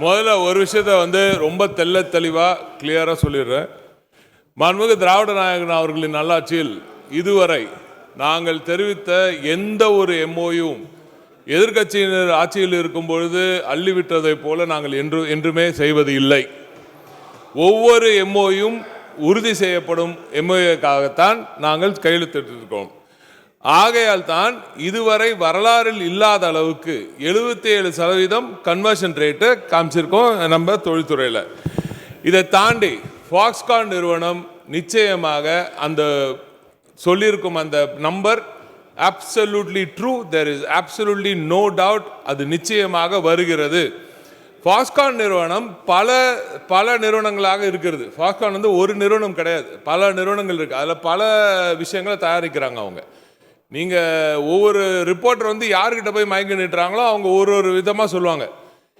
முதல்ல ஒரு விஷயத்த வந்து ரொம்ப தெள்ள தெளிவாக கிளியராக சொல்லிடுறேன். மாண்புமிகு திராவிட நாயகன் அவர்களின் நல்லாட்சியில் இதுவரை நாங்கள் தெரிவித்த எந்த ஒரு எம்ஓயும் எதிர்க்கட்சியினர் ஆட்சியில் இருக்கும் பொழுது அள்ளிவிட்டதைப் போல நாங்கள் என்று என்றுமே செய்வது இல்லை. ஒவ்வொரு எம்ஓயும் உறுதி செய்யப்படும் எம்ஓஏக்காகத்தான் நாங்கள் கையெழுத்திட்டிருக்கோம் ஆகையால் தான் இதுவரை வரலாறில் இல்லாத அளவுக்கு 77% ஏழு சதவீதம் கன்வர்ஷன் ரேட்டை காமிச்சிருக்கோம் நம்ம தொழில்துறையில். இதை தாண்டி ஃபாக்ஸ்கான் நிறுவனம் நிச்சயமாக அந்த சொல்லியிருக்கும் அந்த number absolutely true there is absolutely no doubt அது நிச்சயமாக வருகிறது. ஃபாஸ்கான் நிறுவனம் பல பல நிறுவனங்களாக இருக்கிறது. ஃபாஸ்கான் வந்து ஒரு நிறுவனம் கிடையாது. பல நிறுவனங்கள் இருக்குது அதில் பல விஷயங்களை தயாரிக்கிறாங்க அவங்க. நீங்கள் ஒவ்வொரு ரிப்போர்ட்டர் வந்து யார்கிட்ட போய் மயங்கி நிட்டுறாங்களோ அவங்க ஒரு ஒரு விதமாக சொல்லுவாங்க.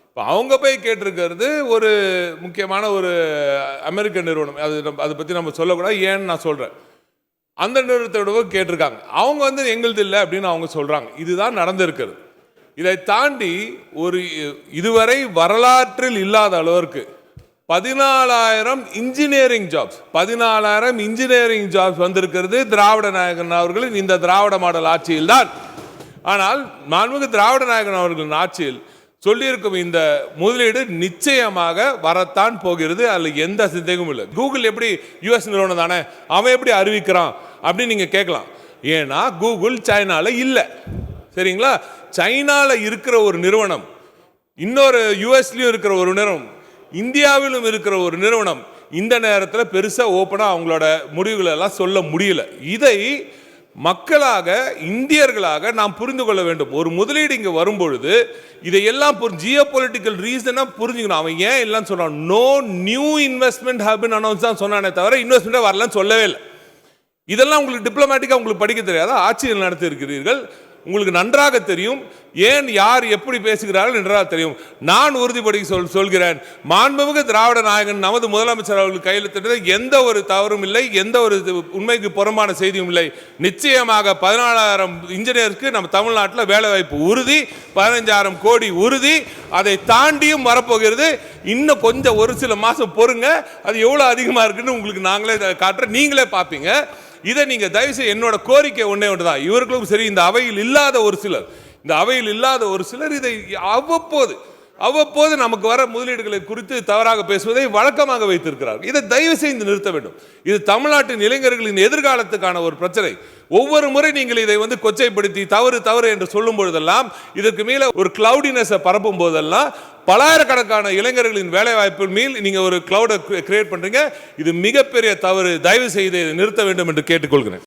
இப்போ அவங்க போய் கேட்டிருக்கிறது ஒரு முக்கியமான ஒரு அமெரிக்க நிறுவனம். அது நம்ம அதை பற்றி நம்ம சொல்லக்கூடாது ஏன்னு நான் சொல்கிறேன் அந்த நிறுவனத்தோட கேட்டிருக்காங்க. அவங்க வந்து எங்களுது இல்லை அப்படின்னு அவங்க சொல்கிறாங்க இதுதான் நடந்திருக்கிறது. இதை தாண்டி ஒரு இதுவரை வரலாற்றில் இல்லாத அளவிற்கு பதினாலாயிரம் இன்ஜினியரிங் ஜாப்ஸ் பதினாலாயிரம் இன்ஜினியரிங் ஜாப்ஸ் வந்திருக்கிறது திராவிட நாயகன் அவர்களின் இந்த திராவிட மாடல் ஆட்சியில் தான் ஆனால் மாண்புமிகு திராவிட நாயகன் அவர்களின் ஆட்சியில் சொல்லியிருக்கும் இந்த முதலீடு நிச்சயமாக வரத்தான் போகிறது. அதில் எந்த சந்தேகமும் இல்லை. கூகுள் எப்படி யுஎஸ் நிறுவனம் தானே? அவன் எப்படி அறிவிக்கிறான்? அப்படின்னு நீங்கள் கேட்கலாம். ஏன்னா கூகுள் சைனாவில் இல்லை. சரிங்களா? சைனாவில் இருக்கிற ஒரு நிறுவனம் இன்னொரு யூஎஸ்லேயும் இருக்கிற ஒரு நிறுவனம் இந்தியாவிலும் இருக்கிற ஒரு நிறுவனம் இந்த நேரத்தில் பெருசாக ஓப்பனாக அவங்களோட முடிவுகளை எல்லாம் சொல்ல முடியல. இதை மக்களாக இந்தியர்களாக நாம் புரிந்து கொள்ள வேண்டும். ஒரு முதலீடு இங்கே வரும்பொழுது இதையெல்லாம் ஜியோ பொலிட்டிக்கல் ரீசனாக புரிஞ்சுக்கணும். அவன் ஏன் இல்லைன்னு சொன்னான். நோ நியூ இன்வெஸ்ட்மெண்ட் ஹப்னு அனௌன்ஸ் தான் சொன்னானே தவிர இன்வெஸ்ட்மெண்ட்டாக வரலன்னு சொல்லவே இல்லை. இதெல்லாம் உங்களுக்கு டிப்ளமேட்டிக்காக உங்களுக்கு படிக்க தெரியாதா. ஆட்சியில் நடத்தி இருக்கிறீர்கள் உங்களுக்கு நன்றாக தெரியும். ஏன் யார் எப்படி பேசுகிறார்கள் நன்றாக தெரியும். நான் உறுதிப்படி சொல் சொல்கிறேன். மாண்புமிகு திராவிட நாயகன் நமது முதலமைச்சர் அவர்கள் கையெழுத்திட்டது எந்த ஒரு தவறும் இல்லை. எந்த ஒரு இது உண்மைக்கு புறம்பான செய்தியும் இல்லை. நிச்சயமாக பதினாலாயிரம் இன்ஜினியருக்கு நம்ம தமிழ்நாட்டில் வேலைவாய்ப்பு உறுதி. பதினஞ்சாயிரம் கோடி உறுதி. அதை தாண்டியும் வரப்போகிறது. இன்னும் கொஞ்சம் ஒரு சில மாதம் பொறுங்க. அது எவ்வளோ அதிகமாக இருக்குன்னு உங்களுக்கு நாங்களே காட்டுறோம். நீங்களே பார்ப்பீங்க. இதை நீங்கள் தயவுசெய்து என்னோட கோரிக்கை ஒன்றே ஒன்று தான். இவர்களும் சரி இந்த அவையில் இல்லாத ஒரு சிலர். இந்த அவையில் இல்லாத ஒரு சிலர் இதை அவ்வப்போது அவ்வப்போது நமக்கு வர முதலீடுகளை குறித்து தவறாக பேசுவதை வழக்கமாக வைத்திருக்கிறார். இதை தயவு செய்து நிறுத்த வேண்டும். இது தமிழ்நாட்டின் இளைஞர்களின் எதிர்காலத்துக்கான ஒரு பிரச்சனை. ஒவ்வொரு முறை நீங்கள் இதை வந்து கொச்சைப்படுத்தி தவறு தவறு என்று சொல்லும் பொழுதெல்லாம் இதற்கு மேல ஒரு கிளவுடினஸை பரப்பும் போதெல்லாம் பலாயிரக்கணக்கான இளைஞர்களின் வேலை வாய்ப்பு மேல் நீங்க ஒரு கிளவுடை கிரியேட் பண்றீங்க. இது மிகப்பெரிய தவறு. தயவு செய்து நிறுத்த வேண்டும் என்று கேட்டுக்கொள்கிறேன்.